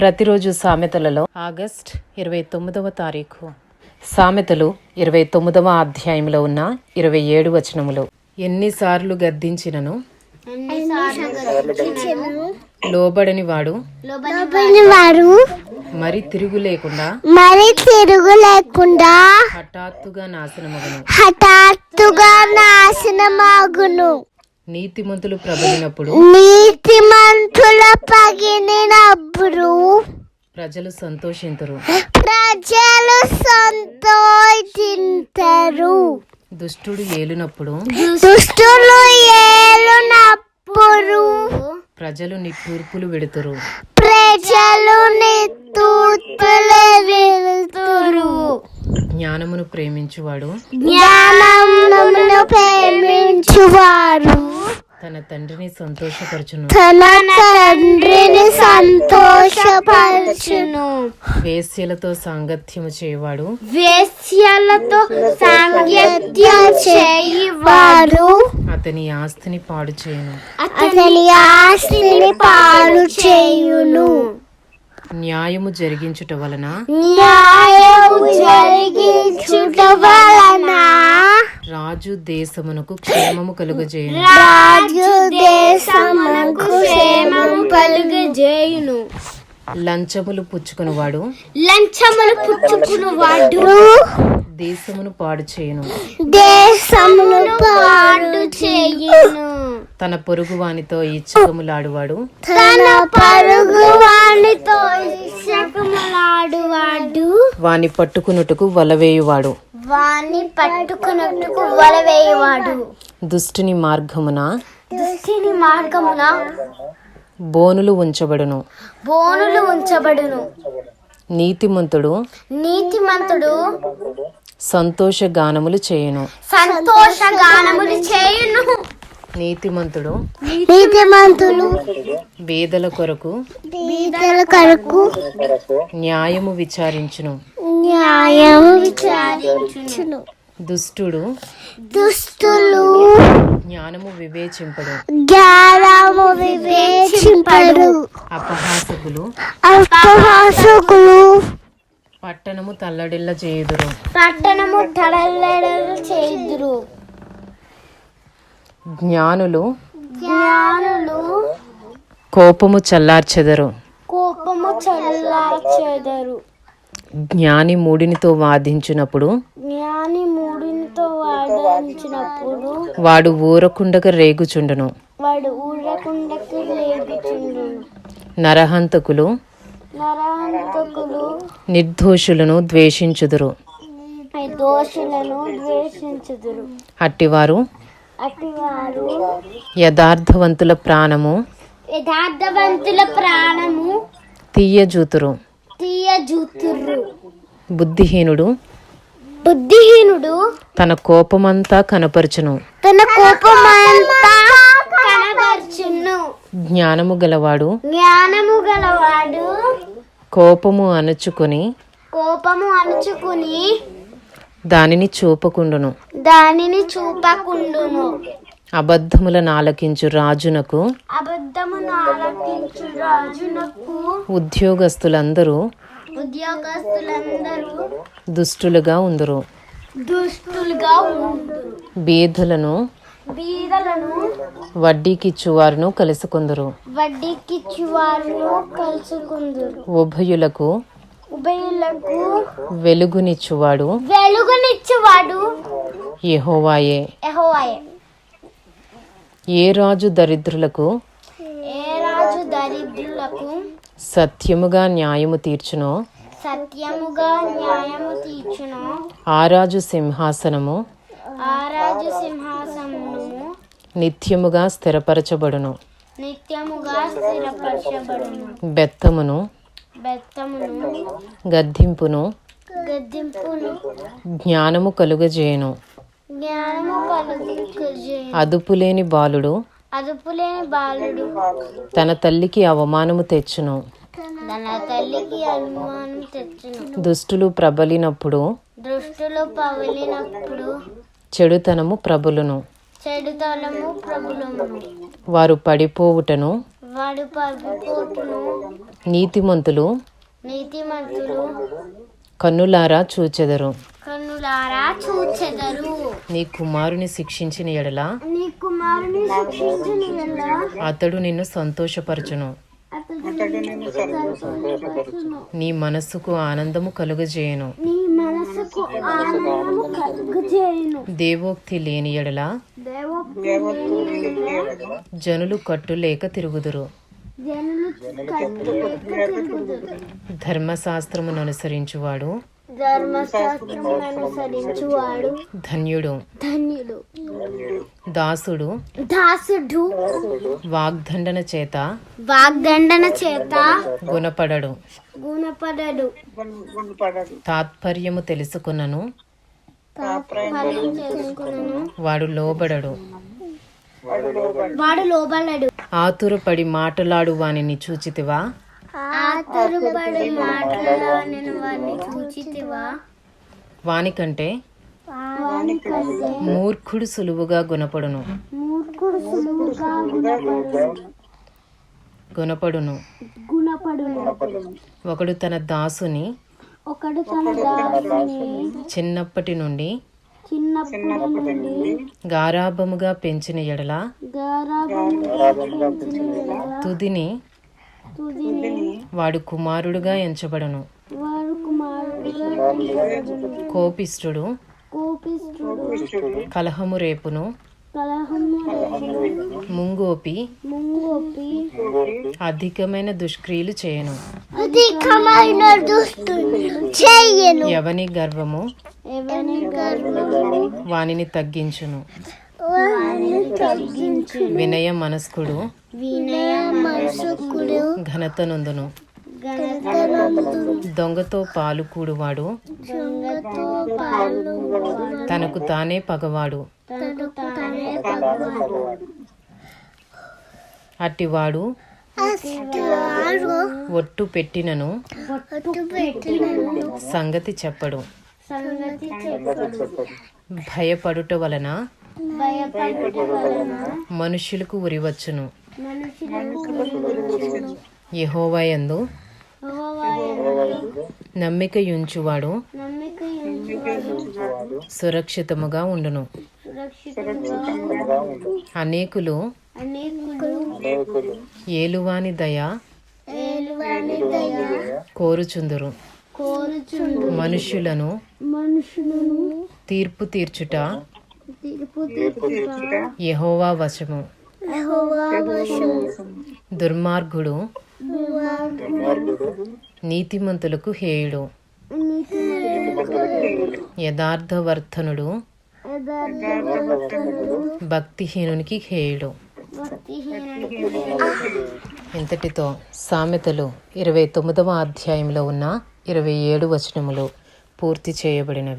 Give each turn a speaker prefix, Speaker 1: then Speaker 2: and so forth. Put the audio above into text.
Speaker 1: ప్రతిరోజు సామెతలలో ఆగస్ట్ ఇరవై తొమ్మిదవ తారీఖు. సామెతలు ఇరవై తొమ్మిదవ అధ్యాయంలో ఉన్న ఇరవై ఏడు వచనములు. ఎన్నిసార్లు గద్దించినను? లోబడని వాడు మరి తిరుగు లేకుండా
Speaker 2: మరి తిరుగు లేకుండా
Speaker 1: హఠాత్తుగా నాశనమగను.
Speaker 2: హఠాత్తుగా నాశనమాగును.
Speaker 1: నీతిమంతులు ప్రబలినప్పుడు
Speaker 2: పగిలినప్పుడు
Speaker 1: ప్రజలు సంతోషింతురు.
Speaker 2: ప్రజలు సంతోషించరు
Speaker 1: దుష్టుడు ఏలునప్పుడు
Speaker 2: దుష్టులు ఏలునప్పుడు
Speaker 1: ప్రజలు నిట్టూర్పులు విడుతురు.
Speaker 2: ప్రజలు నిత్తూతులు వెలుతురు
Speaker 1: జ్ఞానమును ప్రేమించువాడు
Speaker 2: జ్ఞానమును ప్రేమించువారు.
Speaker 1: తన తండ్రిని సంతోషపరచును.
Speaker 2: తన తండ్రిని సంతోషపరచును.
Speaker 1: వేశ్యలతో సాంగత్యము చేయవాడు.
Speaker 2: వేశ్యలతో సాంగత్యం చేయువారు
Speaker 1: అతని ఆస్తిని పాడు చేయను.
Speaker 2: అతని ఆస్తిని పాడు చేయును.
Speaker 1: న్యాయము జరిగించుట వలన
Speaker 2: న్యాయము
Speaker 1: దేశమునకు క్షేమము కలుగజేయను.
Speaker 2: రాజు దేశమునకు క్షేమం కలుగజేయును.
Speaker 1: లంచములు పుచ్చుకునివాడు
Speaker 2: లంచములు పుచ్చుకున్నవాడు
Speaker 1: దేశమును పాడు చేయను.
Speaker 2: దేశమును పాడు చేయును.
Speaker 1: తన పొరుగు వానితో ఇచ్చకములాడువాడు.
Speaker 2: తన పరుగు వానితో ఇసకములాడువాడు
Speaker 1: వాని పట్టుకునుటకు వలవేయువాడు.
Speaker 2: వాణ్ణి పట్టుకున్నట్టుకు వలవేయవాడు
Speaker 1: దుష్టుని మార్గమున?
Speaker 2: దుష్టిని మార్గమున?
Speaker 1: బోనులు ఉంచబడును.
Speaker 2: బోనులు ఉంచబడును.
Speaker 1: నీతిమంతుడు?
Speaker 2: నీతిమంతుడు.
Speaker 1: సంతోష గానములు చేయను.
Speaker 2: సంతోష గానములు చేయును.
Speaker 1: నీతిమంతుడు?
Speaker 2: నీతిమంతులు.
Speaker 1: వేదల కొరకు?
Speaker 2: బీదల కొరకు.
Speaker 1: న్యాయము విచారించును.
Speaker 2: న్యాయం విచారించును.
Speaker 1: దుష్టుడు
Speaker 2: దుస్తులు
Speaker 1: జ్ఞానము వివేచింపడు.
Speaker 2: జ్ఞానము వివేచింపడు.
Speaker 1: అపహాసకులు
Speaker 2: అపహాసకులు
Speaker 1: పట్టణము తల్లడిల్ల చేయుదురు.
Speaker 2: పట్టణము తడలడలు చేదురు
Speaker 1: జ్ఞానులు
Speaker 2: జ్ఞానులు
Speaker 1: కోపము చల్లార్చెదరు.
Speaker 2: కోపము చల్లార్చెదరు.
Speaker 1: జ్ఞాని మూడినితో వాదించినప్పుడు
Speaker 2: జ్ఞాని మూడినితో వాదించినప్పుడు
Speaker 1: వాడు ఊరకుండగా రేగుచుండును.
Speaker 2: వాడు ఊరకుండకు లేపుచుండును
Speaker 1: నరహంతకులు
Speaker 2: నరహంతకులు
Speaker 1: నిర్దోషులను ద్వేషించుదురు.
Speaker 2: దోషులను ద్వేషించుదురు.
Speaker 1: అట్టివారు
Speaker 2: అటువారు
Speaker 1: యథార్థవంతుల ప్రాణము
Speaker 2: యథార్థవంతుల ప్రాణము
Speaker 1: తీయజూతురు. బుద్ధిహీనుడు
Speaker 2: బుద్ధిహీనుడు
Speaker 1: తన కోపమంతా కనపరచును.
Speaker 2: తన కోపమంతా కనబర్చును
Speaker 1: జ్ఞానము గలవాడు
Speaker 2: జ్ఞానము గలవాడు
Speaker 1: కోపము అణుచుకొని
Speaker 2: కోపము అణుచుకుని
Speaker 1: దానిని చూపకుండును.
Speaker 2: దానిని చూపకుండును.
Speaker 1: అబద్ధములను ఆలకించు రాజునకు
Speaker 2: అబద్ధమును ఆలకించు రాజునకు
Speaker 1: ఉద్యోగస్తులందరూ
Speaker 2: ఉద్యోగస్తులందరూ
Speaker 1: దుష్టులుగా ఉందురు.
Speaker 2: దుష్టులుగా
Speaker 1: బీదలను
Speaker 2: బీదలను
Speaker 1: వడ్డీకిచ్చువారును కలుసుకుందురు.
Speaker 2: వడ్డీకిచ్చువారును కలుసుకుందురు.
Speaker 1: ఉభయులకు
Speaker 2: ఉభయులకు
Speaker 1: వెలుగునిచ్చువాడు
Speaker 2: వెలుగునిచ్చువాడు
Speaker 1: యెహోవాయే.
Speaker 2: యెహోవాయే.
Speaker 1: ఏ రాజు దరిద్రులకు?
Speaker 2: ఏ రాజు దరిద్రులకు
Speaker 1: సత్యముగా న్యాయము తీర్చునో.
Speaker 2: సత్యముగా న్యాయము తీర్చును.
Speaker 1: ఆ రాజు సింహాసనము.
Speaker 2: ఆ రాజు సింహాసనము
Speaker 1: నిత్యముగా స్థిరపరచబడును.
Speaker 2: నిత్యముగా స్థిరపరచబడును.
Speaker 1: బెత్తమును.
Speaker 2: బెత్తమును.
Speaker 1: గద్దింపును.
Speaker 2: గద్దింపును.
Speaker 1: జ్ఞానము కలుగజేయును.
Speaker 2: జ్ఞానము కలుగుజేయు
Speaker 1: అదుపులేని బాలుడు
Speaker 2: అదుపులేని బాలుడు
Speaker 1: తన తల్లికి అవమానము తెచ్చును.
Speaker 2: తన తల్లికి అనుమానం తెచ్చును.
Speaker 1: దుష్టులు ప్రబలినప్పుడు
Speaker 2: దృష్టిలో పవలినప్పుడు
Speaker 1: చెడుతనము ప్రబలును.
Speaker 2: చెడుతలము ప్రభులమును
Speaker 1: వారు పడిపోవుటను
Speaker 2: వాడు పవిపోటును
Speaker 1: నీతిమంతులు
Speaker 2: నీతిమంతులు
Speaker 1: కన్నులారా చూచెదరు.
Speaker 2: కన్నులారా చూచెదరు.
Speaker 1: నీ కుమారుని శిక్షించిన ఎడల
Speaker 2: నీ కుమారుని శిక్షించిన ఎడల
Speaker 1: అతడు నిన్ను సంతోషపరచును. నీ మనస్సుకు ఆనందము కలుగజేయను.
Speaker 2: నీ మనసుకు ఆనందము కలుగజేయును.
Speaker 1: దేవోక్తి లేని ఎడల జనులు కట్టులేక తిరుగుదురు. ధర్మశాస్త్రమును అనుసరించువాడు.
Speaker 2: ధర్మశాస్త్రము అనుసరించువాడు.
Speaker 1: ధన్యుడు.
Speaker 2: ధన్యుడు.
Speaker 1: దాసుడు.
Speaker 2: దాసుడు.
Speaker 1: వాగ్దండన చేత.
Speaker 2: వాగ్దండన చేత.
Speaker 1: గుణపడడు.
Speaker 2: గుణపడడు.
Speaker 1: తాత్పర్యము
Speaker 2: చేసుకును
Speaker 1: వాడు లోబడడు.
Speaker 2: వాడు లోబడడు.
Speaker 1: ఆతురపడి మాటలాడు వానిని చూచితివా?
Speaker 2: ఆతరుపడి మాటలను వాడిని చూచితివా?
Speaker 1: వానికంటే మూర్ఖుడు సులువుగా గుణపడును.
Speaker 2: మూర్ఖుడు సులువుగా గుణపడు
Speaker 1: గుణపడును.
Speaker 2: గుణపడును.
Speaker 1: ఒకడు తన దాసుని
Speaker 2: ఒకడు తన దాసుని
Speaker 1: చిన్నప్పటి నుండి
Speaker 2: చిన్నప్పటి నుండి
Speaker 1: గారాభముగా పెంచిన ఎడల తుదిని వాడు కుమారుడుగా ఎంచబడను. కోపిష్ఠుడు కలహము రేపును ముంగోపి.
Speaker 2: ముంగోపి.
Speaker 1: అధికమైన దుష్క్రియలు చేయను.
Speaker 2: అధికమైన చేయను.
Speaker 1: ఎవని గర్వము?
Speaker 2: ఎవని గర్వము?
Speaker 1: వానిని తగ్గించును. వినయ మనస్కుడు.
Speaker 2: వినయ మనసుకుడు.
Speaker 1: ఘనత నొందును.
Speaker 2: ఘనతనందు
Speaker 1: దొంగతో పాలు కూడువాడు. తనకు తానే పగవాడు. అట్టివాడు ఒట్టు పెట్టినను సంగతి చెప్పడు. భయపడుట వలన మనుషులకు ఉరివచ్చును. యహోవాయందు నమ్మికయుంచువాడు
Speaker 2: నమ్మిక
Speaker 1: సురక్షితముగా ఉండును. అనేకులు ఏలువాని దయ కోరుచుందురు. మనుష్యులను
Speaker 2: మనుషులను
Speaker 1: తీర్పు తీర్చుట యహోవా వశము. దుర్మార్గుడు నీతిమంతులకు హేయుడు. యథార్థవర్ధనుడు భక్తిహీనునికి హేయుడు. ఇంతటితో సామెతలు ఇరవై తొమ్మిదవ అధ్యాయంలో ఉన్న ఇరవై ఏడు వచనములు పూర్తి చేయబడినవి.